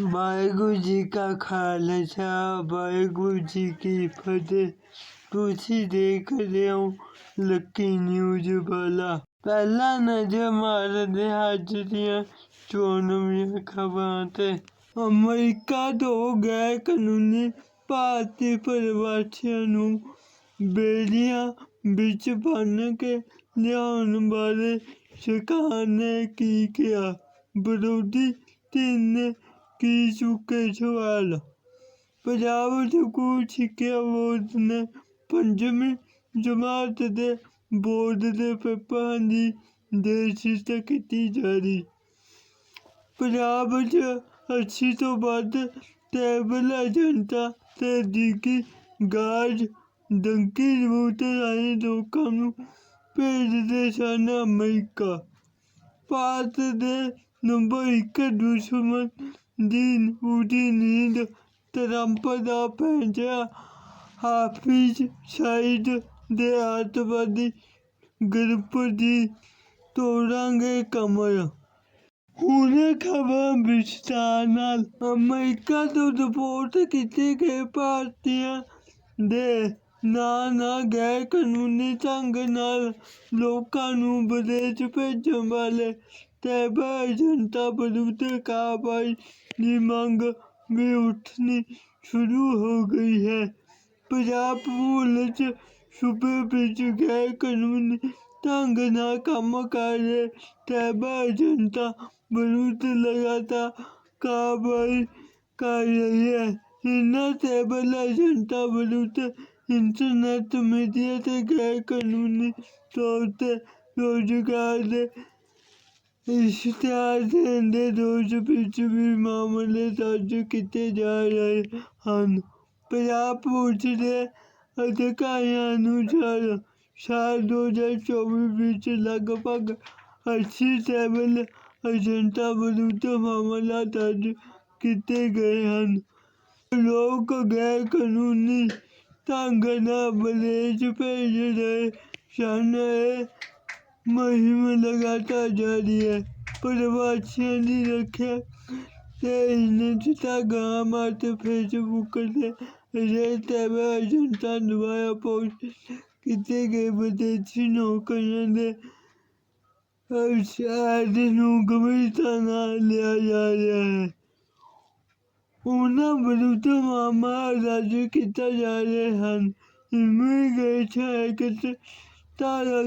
ਵਾਹਿਗੁਰੂ ਜੀ ਕਾ ਖਾਲਸਾ, ਵਾਹਿਗੁਰੂ ਜੀ ਕੀ ਫਤਿਹ। ਤੁਸੀਂ ਦੇਖ ਰਹੇ ਹੋ ਲੱਕੀ ਨਿਊਜ਼ ਵਾਲਾ। ਪਹਿਲਾਂ ਨਜ਼ਰ ਮਾਰਦੇ ਹਾਂ ਅੱਜ ਦੀਆਂ ਚੋਣਵੀਆਂ ਖਬਰਾਂ ਤੇ। ਅਮਰੀਕਾ ਤੋਂ ਗੈਰ ਕਾਨੂੰਨੀ ਭਾਰਤੀ ਪ੍ਰਵਾਸੀਆਂ ਨੂੰ ਬੇੜੀਆਂ ਵਿੱਚ ਬੰਨ੍ਹ ਕੇ ਲਿਆਉਣ ਬਾਰੇ ਸਰਕਾਰ ਨੇ ਕੀ ਕਿਹਾ? ਵਿਰੋਧੀ ਧਿਰ ਨੇ ਕੀ ਚੁੱਕੇ ਸਵਾਲ? ਪੰਜਾਬ ਸਕੂਲ ਸਿੱਖਿਆ ਬੋਰਡ ਨੇ ਪੰਜਵੀਂ ਜਮਾਤ ਦੇ ਬੋਰਡ ਦੇ ਪੇਪਰਾਂ ਦੀ ਡੇਟਸ਼ੀਟ ਕੀਤੀ ਜਾਰੀ। ਪੰਜਾਬ 'ਚ ਅੱਸੀ ਤੋਂ ਵੱਧ ਟ੍ਰੈਵਲ ਏਜੰਟਾਂ ਤੇ ਡਿੱਗੀ ਗਾਰਡ ਡੰਕੀ ਰੂਟ ਰਾਹੀਂ ਲੋਕਾਂ ਨੂੰ ਭੇਜਦੇ ਸਨ ਅਮਰੀਕਾ। ਭਾਰਤ ਦੇ ਨੰਬਰ ਇੱਕ ਦੁਸ਼ਮਣ ਦੀ ਉਡੀ ਨੀਂਦ ਟਰੰਪ ਦਾ ਭੇਜਿਆ ਹਾਫਿਜ਼ ਸਈਦ ਦੇ ਅੱਤਵਾਦੀ ਗਰੁੱਪ ਦੀ ਤੋੜਾਂਗੇ ਕਮਰ ਹੁਣ ਖਬਰ ਵਿਸਥਾਰ ਨਾਲ ਅਮਰੀਕਾ ਤੋਂ ਰਿਪੋਰਟ ਕੀਤੇ ਗਏ ਭਾਰਤੀਆਂ ਦੇ ਨਾਂ ਨਾਲ ਗੈਰ ਕਾਨੂੰਨੀ ਢੰਗ ਨਾਲ ਲੋਕਾਂ ਨੂੰ ਵਿਦੇਸ਼ ਭੇਜਣ ਵਾਲੇ ਟੈਬਰ ਏਜੰਟਾਂ ਵਿਰੁੱਧ ਕਾਰਵਾਈ ਦੀ ਮੰਗ ਵੀ ਉੱਠਣੀ ਸ਼ੁਰੂ ਹੋ ਗਈ ਹੈ। ਪੰਜਾਬ ਪੁਲਿਸ ਸੂਬੇ ਵਿੱਚ ਗੈਰ ਕਾਨੂੰਨੀ ਢੰਗ ਨਾਲ ਕੰਮ ਕਰ ਰਹੇ ਟੈਬਰ ਏਜੰਟਾਂ ਵਿਰੁੱਧ ਲਗਾਤਾਰ ਕਾਰਵਾਈ ਕਰ ਰਹੀ ਹੈ। ਇਹਨਾਂ ਟੈਬਲ ਏਜੰਟਾਂ ਵਿਰੁੱਧ ਇੰਟਰਨੈਟ ਮੀਡੀਆ ਤੇ ਗੈਰ ਕਾਨੂੰਨੀ ਤੌਰ ਤੇ ਰੁਜ਼ਗਾਰ ਦੇ ਇਸ਼ਤਿਹਾਰ ਦੇਣ ਦੇ ਦੋਸ਼ ਵਿੱਚ ਵੀ ਮਾਮਲੇ ਦਰਜ ਕੀਤੇ ਜਾ ਰਹੇ ਹਨ। ਪੰਜਾਬ ਪੁਲਿਸ ਦੇ ਅਧਿਕਾਰੀਆਂ ਅਨੁਸਾਰ ਸਾਲ 2024 ਵਿੱਚ ਲਗਭਗ 80 ਟੈਬਲ ਏਜੰਟਾਂ ਵਿਰੁੱਧ ਮਾਮਲਾ ਦਰਜ ਕੀਤੇ ਗਏ ਹਨ। ਲੋਕ ਗੈਰ ਕਾਨੂੰਨੀ ਢੰਗ ਨਾਲ ਵਿਦੇਸ਼ ਭੇਜ ਰਹੇ ਸਨ। ਇਹ ਮੁਹਿੰਮ ਲਗਾਤਾਰ ਜਾਰੀ ਹੈ। ਪ੍ਰਵਾਸੀਆਂ ਦੀ ਰੱਖਿਆ। ਤੇ ਇੰਸਟਾਗ੍ਰਾਮ ਅਤੇ ਫੇਸਬੁੱਕ ਤੇ ਅਜਿਹੇ ਟੈਬਲ ਏਜੰਟਾਂ ਦੁਆਰਾ ਪੋਸਟ ਕੀਤੇ ਗਏ ਵਿਦੇਸ਼ੀ ਨੌਕਰੀਆਂ ਦੇ ਸ਼ਾਇਦ ਨੂੰ ਗੰਭੀਰਤਾ ਨਾਲ ਲਿਆ ਜਾ ਰਿਹਾ ਹੈ। ਉਹਨਾਂ ਵਿਰੁੱਧ ਮਾਮਲਾ ਦਰਜ ਕੀਤਾ ਜਾ ਰਿਹਾ ਹਨ। ਇਮੀਗ੍ਰੇਸ਼ਨ ਐਕਟ ਧਾਰਾ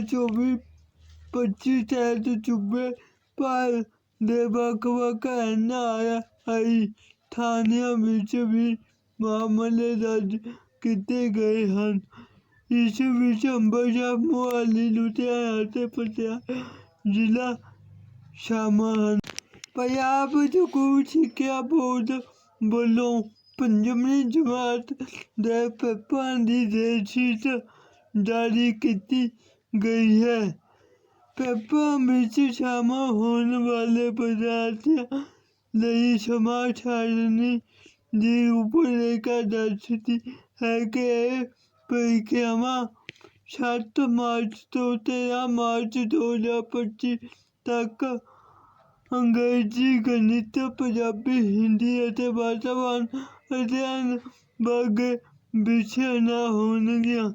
ਚੌਵੀ ਪੱਚੀ ਤਹਿਤ ਚੁੱਬੇ ਪਰ ਦੇ ਵੱਖ ਵੱਖ ਐਨ ਆਈ। ਥਾਣਿਆਂ ਵਿੱਚ ਵੀ ਮਾਮਲੇ ਦਰਜ ਕੀਤੇ ਗਏ ਹਨ। ਇਸ ਵਿੱਚ ਅੰਬਰਸਰ ਮੋਹਾਲੀ, ਲੁਧਿਆਣਾ ਅਤੇ ਪਟਿਆਲਾ ਜ਼ਿਲ੍ਹਾ ਸ਼ਾਮਲ ਹਨ। ਪੰਜਾਬ ਸਕੂਲ ਸਿੱਖਿਆ ਬੋਰਡ ਵੱਲੋਂ ਪੰਜਵੀਂ ਜਮਾਤ ਦੇ ਪੇਪਰਾਂ ਦੀ ਡੇਟਸ਼ੀਟ ਜਾਰੀ ਕੀਤੀ ਗਈ ਹੈ। ਪੇਪਰਾਂ ਵਿੱਚ ਸ਼ਾਮਲ ਹੋਣ ਵਾਲੇ ਵਿਦਿਆਰਥੀਆਂ ਲਈ ਸਮਾਂ ਸਾਰਣੀ ਦੀ ਰੂਪਰੇਖਾ ਦੱਸਦੀ ਹੈ ਕਿ ਇਹ ਪ੍ਰੀਖਿਆਵਾਂ ਸੱਤ ਮਾਰਚ ਤੋਂ ਤੇਰ੍ਹਾਂ ਮਾਰਚ ਦੋ ਹਜ਼ਾਰ ਪੱਚੀ ਤੱਕ ਅੰਗਰੇਜ਼ੀ, ਗਣਿਤ, ਪੰਜਾਬੀ, ਹਿੰਦੀ ਅਤੇ ਵਾਤਾਵਰਣ ਅਧਿਐਨ ਵਰਗੇ ਵਿਸ਼ਿਆਂ ਨਾ ਹੋਣਗੀਆਂ।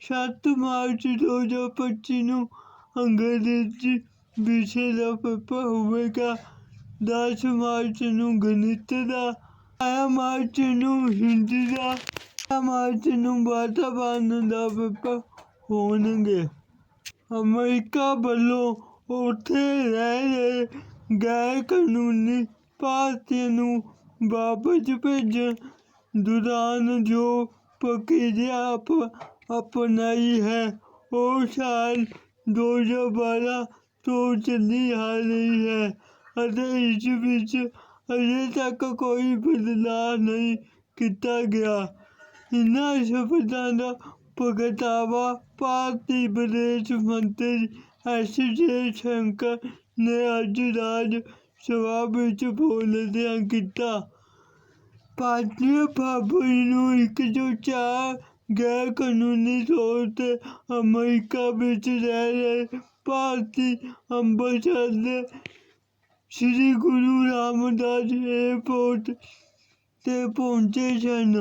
ਸੱਤ ਮਾਰਚ ਦੋ ਹਜ਼ਾਰ ਪੱਚੀ ਨੂੰ ਅੰਗਰੇਜ਼ੀ ਵਿਸ਼ੇ ਦਾ ਪੇਪਰ ਹੋਵੇਗਾ। ਦਸ ਮਾਰਚ ਨੂੰ ਗਣਿਤ ਦਾ, ਬਾਰਾਂ ਮਾਰਚ ਨੂੰ ਹਿੰਦੀ ਦਾ ਤੇਰ੍ਹਾਂ ਮਾਰਚ ਨੂੰ ਵਾਤਾਵਰਣ ਦਾ ਪੇਪਰ ਹੋਣਗੇ। ਅਮਰੀਕਾ ਵੱਲੋਂ ਉੱਥੇ ਰਹਿ ਰਹੇ ਗੈਰ ਕਾਨੂੰਨੀ ਭਾਰਤੀਆਂ ਨੂੰ ਵਾਪਸ ਭੇਜਣ ਦੌਰਾਨ ਜੋ ਪ੍ਰਕਿਰਿਆ ਅਪ, ਅਪਣਾਈ ਹੈ, ਉਹ ਸਾਲ 2012 ਤੋਂ ਚੱਲੀ ਆ ਰਹੀ ਹੈ ਅਤੇ ਇਸ ਵਿੱਚ ਅਜੇ ਤੱਕ ਕੋਈ ਬਦਲਾਅ ਨਹੀਂ ਕੀਤਾ ਗਿਆ। ਇਨ੍ਹਾਂ ਸ਼ਬਦਾਂ ਦਾ ਪ੍ਰਗਟਾਵਾ ਭਾਰਤੀ ਵਿਦੇਸ਼ ਮੰਤਰੀ ਐਸ ਜੇ ਸ਼ੰਕਰ ਨੇ ਅੱਜ ਰਾਜ ਸਭਾ ਵਿੱਚ ਬੋਲਦਿਆਂ ਕੀਤਾ। ਪੰਜ ਫਰਵਰੀ ਨੂੰ ਇੱਕ ਜੋ ਚਾਰ ਗੈਰ ਕਾਨੂੰਨੀ ਤੌਰ ਤੇ ਅਮਰੀਕਾ ਵਿੱਚ ਰਹਿ ਰਹੇ ਭਾਰਤੀ ਅੰਮ੍ਰਿਤਸਰ ਦੇ ਸ੍ਰੀ ਗੁਰੂ ਰਾਮਦਾਸ ਏਅਰਪੋਰਟ ਤੇ ਪਹੁੰਚੇ ਸਨ।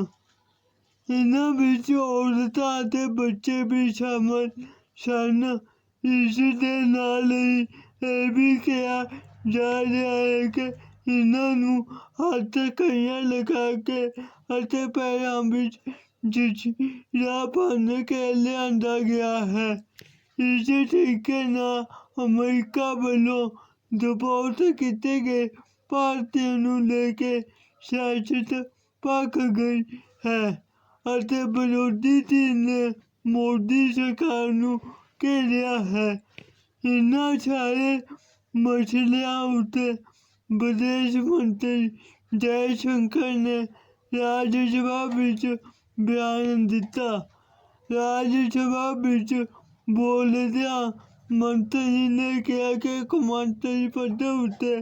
ਇਹਨਾਂ ਵਿੱਚ ਔਰਤਾਂ ਅਤੇ ਬੱਚੇ ਵੀ ਸ਼ਾਮਲ ਸਨ। ਇਸ ਦੇ ਨਾਲ ਹੀ ਇਹ ਵੀ ਕਿਹਾ ਜਾ ਰਿਹਾ ਹੈ ਕਿ ਇਹਨਾਂ ਨੂੰ ਹੱਥ ਕਈਆਂ ਲਗਾ ਕੇ ਅਤੇ ਪੈਰਾਂ ਵਿੱਚ ਜੀਰਾ ਬੰਨ੍ਹ ਕੇ ਲਿਆਂਦਾ ਗਿਆ ਹੈ। ਇਸੇ ਤਰੀਕੇ ਨਾਲ ਅਮਰੀਕਾ ਵੱਲੋਂ ਡਿਪੋਰਟ ਕੀਤੇ ਗਏ ਭਾਰਤੀਆਂ ਨੂੰ ਲੈ ਕੇ ਸਿਆਸਤ ਭਖ ਗਈ ਹੈ ਅਤੇ ਵਿਰੋਧੀ ਧਿਰ ਨੇ ਮੋਦੀ ਸਰਕਾਰ ਨੂੰ ਘੇਰਿਆ ਹੈ। ਇਹਨਾਂ ਸਾਰੇ ਮਸਲਿਆਂ ਉੱਤੇ ਵਿਦੇਸ਼ ਮੰਤਰੀ ਜੈ ਸ਼ੰਕਰ ਨੇ ਰਾਜ ਸਭਾ ਵਿੱਚ ਬਿਆਨ ਦਿੱਤਾ ਰਾਜ ਸਭਾ ਵਿੱਚ ਬੋਲਦਿਆਂ ਮੰਤਰੀ ਨੇ ਕਿਹਾ ਕਿ ਕੌਮਾਂਤਰੀ ਪੱਧਰ ਉੱਤੇ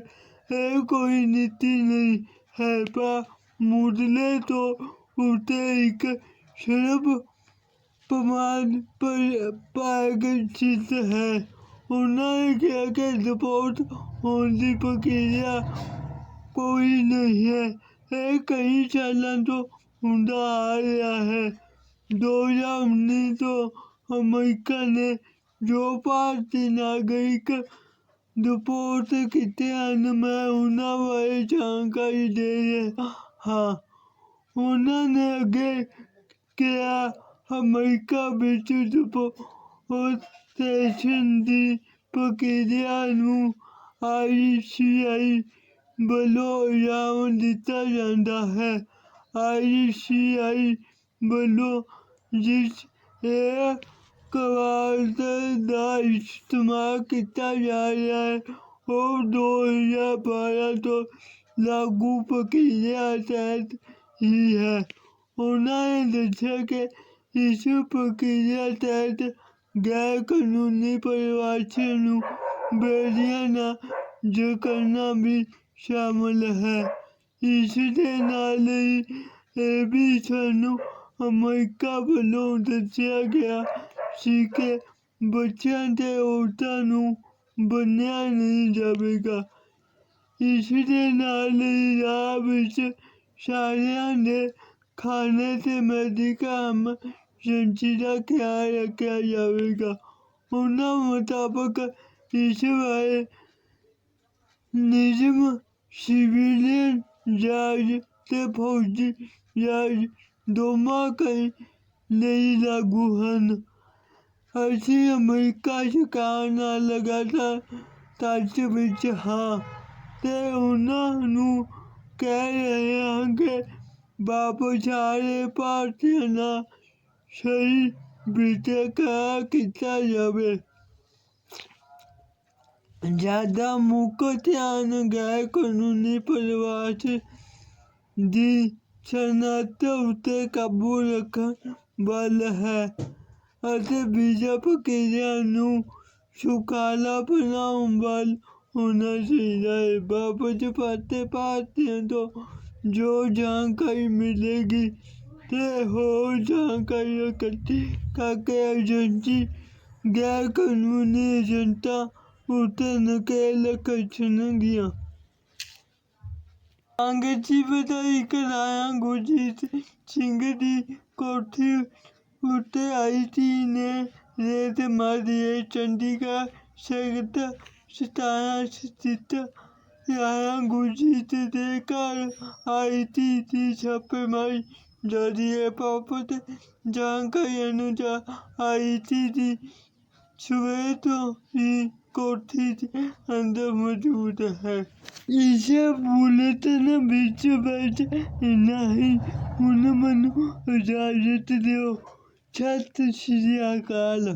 ਇਹ ਕੋਈ ਨੀਤੀ ਨਹੀਂ ਹੈ ਪਰ ਮੁੱਢਲੇ ਤੋਂ ਉੱਤੇ ਇੱਕ ਸਿਰਫ ਪ੍ਰਮਾਣ ਪ੍ਰਗਟਿਤ ਹੈ ਉਹਨਾਂ ਨੇ ਕਿਹਾ ਕਿ ਰਿਪੋਰਟ ਹੋਣ ਦੀ ਪ੍ਰਕਿਰਿਆ ਕੋਈ ਨਹੀਂ ਹੈ ਇਹ ਕਈ ਸਾਲਾਂ ਤੋਂ ਹੁੰਦਾ ਆ ਰਿਹਾ ਹੈ 2019 ਤੋਂ ਅਮਰੀਕਾ ਨੇ ਜੋ ਭਾਰਤੀ ਨਾਗਰਿਕ ਰਿਪੋਰਟ ਕੀਤੇ ਹਨ ਮੈਂ ਉਹਨਾਂ ਬਾਰੇ ਜਾਣਕਾਰੀ ਦੇ ਰਿਹਾ ਹਾਂ ਉਹਨਾਂ ਨੇ ਅੱਗੇ ਕਿਹਾ ਅਮਰੀਕਾ ਵਿੱਚ ਡਿਪੋਰਟੇਸ਼ਨ ਦੀ ਪ੍ਰਕਿਰਿਆ ਨੂੰ ਆਈਸੀਆਈ ਵੱਲੋਂ ਇਨਾਮ ਦਿੱਤਾ ਜਾਂਦਾ ਹੈ ਆਈਸੀਆਈ ਵੱਲੋਂ ਜਿਸ ਇਹ ਕਵਾਰਡ ਦਾ ਇਸਤੇਮਾਲ ਕੀਤਾ ਜਾ ਰਿਹਾ ਹੈ ਉਹ 2012 ਤੋਂ ਲਾਗੂ ਪ੍ਰਕਿਰਿਆ ਤਹਿਤ ਹੀ ਹੈ ਉਹਨਾਂ ਨੇ ਦੱਸਿਆ ਕਿ ਇਸ ਪ੍ਰਕਿਰਿਆ ਤਹਿਤ ਗੈਰ ਕਾਨੂੰਨੀ ਪਰਿਵਾਰਸ਼ੀਆਂ ਨੂੰ ਬੇੜੀਆਂ ਨਾਲ ਜਕੜਨਾ ਵੀ ਸ਼ਾਮਲ ਹੈ ਇਸ ਦੇ ਨਾਲ ਹੀ ਇਹ ਵੀ ਸਾਨੂੰ ਅਮਰੀਕਾ ਵੱਲੋਂ ਦੱਸਿਆ ਗਿਆ ਸੀ ਕਿ ਬੱਚਿਆਂ ਤੇ ਔਰਤਾਂ ਨੂੰ ਬੰਨਿਆ ਨਹੀਂ ਜਾਵੇਗਾ ਇਸ ਦੇ ਨਾਲ ਹੀ ਰਾਹ ਵਿੱਚ ਸਾਰਿਆਂ ਦੇ ਖਾਣੇ ਤੇ ਮੈਡੀਕਲ ਏਜੰਸੀ ਦਾ ਖਿਆਲ ਰੱਖਿਆ ਜਾਵੇਗਾ ਉਹਨਾਂ ਮੁਤਾਬਕ ਇਸ ਬਾਰੇ ਨਿਯਮ ਸਿਵਿਲੀਅਨ ਜੱਜ ਤੇ ਫੌਜੀ ਜੱਜ ਦੋਵਾਂ ਕਈ ਲਈ ਲਾਗੂ ਹਨ। ਅਸੀਂ ਅਮਰੀਕਾ ਸਰਕਾਰ ਨਾਲ ਲਗਾਤਾਰ ਟੱਚ ਵਿੱਚ ਹਾਂ ਤੇ ਉਹਨਾਂ ਨੂੰ ਕਹਿ ਰਹੇ ਹਾਂ ਕਿ ਵਾਪਸ ਆ ਰਹੇ ਭਾਰਤੀਆਂ ਨਾਲ ਸਹੀ ਵਿਤਕਰਾ ਕੀਤਾ ਜਾਵੇ। ਜ਼ਿਆਦਾ ਮੁੱਖ ਧਿਆਨ ਗੈਰ ਕਾਨੂੰਨੀ ਪਰਿਵਾਰ ਦੀ ਸਨਅਤ ਉੱਤੇ ਕਾਬੂ ਰੱਖਣ ਵੱਲ ਹੈ ਅਤੇ ਵੀਜ਼ਾ ਪ੍ਰਕਿਰਿਆ ਨੂੰ ਸੁਖਾਲਾ ਬਣਾਉਣ ਵੱਲ ਹੋਣਾ ਚਾਹੀਦਾ ਹੈ ਵਾਪਸ ਪਰਤੇ ਭਾਰਤੀਆਂ ਤੋਂ ਜੋ ਜਾਣਕਾਰੀ ਮਿਲੇਗੀ ਤੇ ਹੋਰ ਜਾਣਕਾਰੀ ਇਕੱਠੀ ਕਰਕੇ ਏਜੰਸੀ ਗੈਰ ਕਾਨੂੰਨੀ ਏਜੰਟਾਂ ਉੱਤੇ ਨਕੇਲ ਕੱਸਣਗੀਆਂ ਅੰਗਰੇਜ਼ੀ ਵਧਾਈ ਕਰਾਇਆ ਗੁਰਜੀਤ ਸਿੰਘ ਦੀ ਕੋਠੀ ਉੱਤੇ ਆਈ ਆਈਟੀ ਨੇ ਰੇਤ ਮਾਰੀਏ ਚੰਡੀਗੜ੍ਹ ਸੈਕਟਰ ਸਤਾਰਾਂ ਸਥਿਤ ਰਾਇਆ ਗੁਰਜੀਤ ਦੇ ਘਰ ਆਈ ਆਈਟੀ ਦੀ ਛਾਪੇਮਾਰੀ ਜਾਰੀ ਹੈ ਪ੍ਰਾਪਤ ਜਾਣਕਾਰੀ ਅਨੁਸਾਰ ਆਈਟੀ ਦੀ ਸਵੇਰ ਤੋਂ ਹੀ ਕੋਠੀ ਦੇ ਅੰਦਰ ਮੌਜੂਦ ਹੈ ਇਸ ਬੁਲੇਟਿਨ ਵਿੱਚ ਵਿੱਚ ਇੰਨਾ ਹੀ ਹੁਣ ਮੈਨੂੰ ਇਜਾਜ਼ਤ ਦਿਓ ਸਤਿ ਸ਼੍ਰੀ ਅਕਾਲ